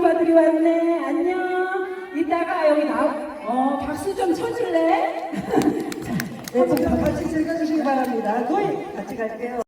오빠들이 왔네. 안녕. 이따가 여기 나, 어, 박수 좀 쳐줄래? 네, 좀 같이 즐겨주시기 바랍니다. 거의 같이 갈게요.